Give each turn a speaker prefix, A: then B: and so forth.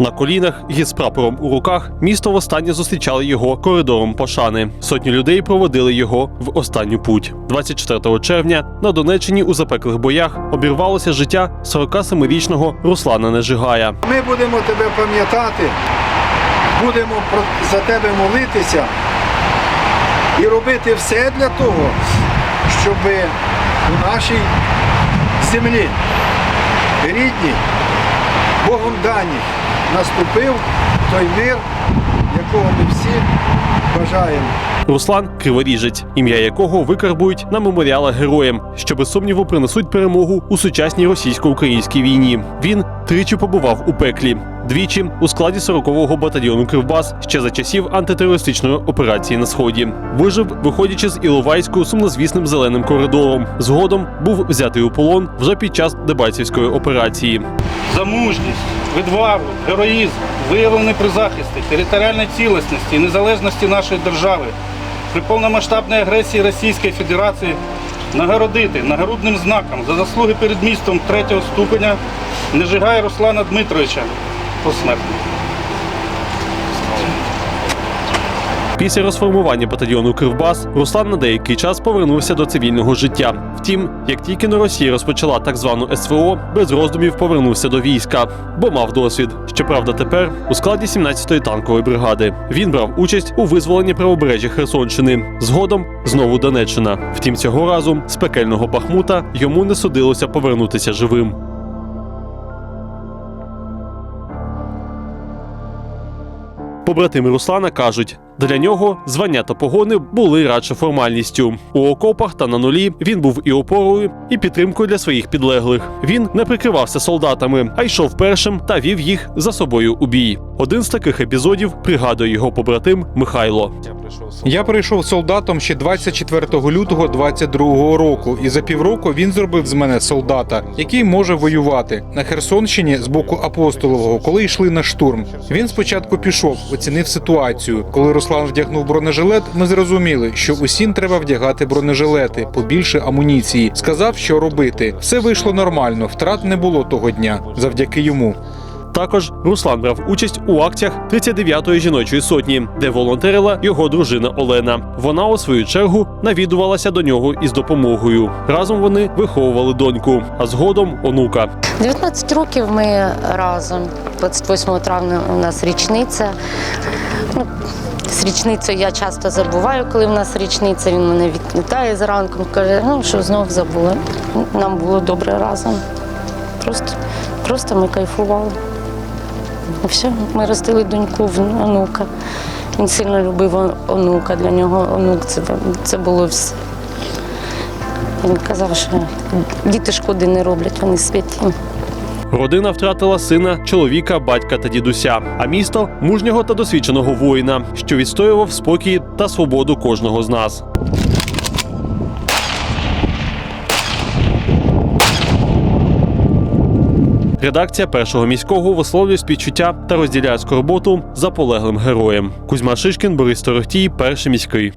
A: На колінах і з прапором у руках місто востаннє зустрічали його коридором пошани. Сотні людей проводили його в останню путь. 24 червня на Донеччині у запеклих боях обірвалося життя 47-річного Руслана Нежигая.
B: Ми будемо тебе пам'ятати, будемо за тебе молитися і робити все для того, щоб у нашій землі рідній, Богом даній, наступив той мир, якого ми всі бажаємо.
A: Руслан Криворіжець, ім'я якого викарбують на меморіалах героям, що без сумніву принесуть перемогу у сучасній російсько-українській війні. Він тричі побував у пеклі. Двічі у складі 40-го батальйону Кривбас ще за часів антитерористичної операції на сході вижив, виходячи з Іловайську сумнозвісним зеленим коридором. Згодом був взятий у полон вже під час Дебальцівської операції.
C: За мужність, відвагу, героїзм, виявлений при захисті територіальної цілісності і незалежності нашої держави при повномасштабній агресії Російської Федерації нагородити нагородним знаком за заслуги перед містом третього ступеня Нежигая Руслана Дмитровича посмертно.
A: Після розформування батальйону Кривбас Руслан на деякий час повернувся до цивільного життя. Втім, як тільки на Росія розпочала так звану СВО, без роздумів повернувся до війська, бо мав досвід. Щоправда, тепер у складі 17-ї танкової бригади він брав участь у визволенні правобережжя Херсонщини. Згодом знову Донеччина. Втім, цього разу з пекельного Бахмута йому не судилося повернутися живим. Побратими Руслана кажуть, для нього звання та погони були радше формальністю. У окопах та на нулі він був і опорою, і підтримкою для своїх підлеглих. Він не прикривався солдатами, а йшов першим та вів їх за собою у бій. Один з таких епізодів пригадує його побратим Михайло.
D: Я прийшов солдатом ще 24 лютого 22 року, і за півроку він зробив з мене солдата, який може воювати на Херсонщині з боку апостолового, коли йшли на штурм. Він спочатку пішов, оцінив ситуацію. Коли Руслан вдягнув бронежилет, ми зрозуміли, що усім треба вдягати бронежилети, побільше амуніції. Сказав, що робити. Все вийшло нормально, втрат не було того дня, завдяки йому.
A: Також Руслан брав участь у акціях 39-ї жіночої сотні, де волонтерила його дружина Олена. Вона, у свою чергу, навідувалася до нього із допомогою. Разом вони виховували доньку, а згодом онука.
E: 19 років ми разом. 28 травня у нас річниця. Ну, з річницею я часто забуваю, коли в нас річниця. Він мене відмітає зранку, каже, ну що знов забула. Нам було добре разом. Просто, просто ми кайфували. І все, ми ростили доньку онука. Він сильно любив онука. Для нього онук це, це було все. Він казав, що діти шкоди не роблять, вони святі.
A: Родина втратила сина, чоловіка, батька та дідуся, а місто мужнього та досвідченого воїна, що відстоював спокій та свободу кожного з нас. Редакція першого міського висловлює співчуття та розділяє скорботу за полеглим героєм. Кузьма Шишкін, Борис Торохтій, перший міський.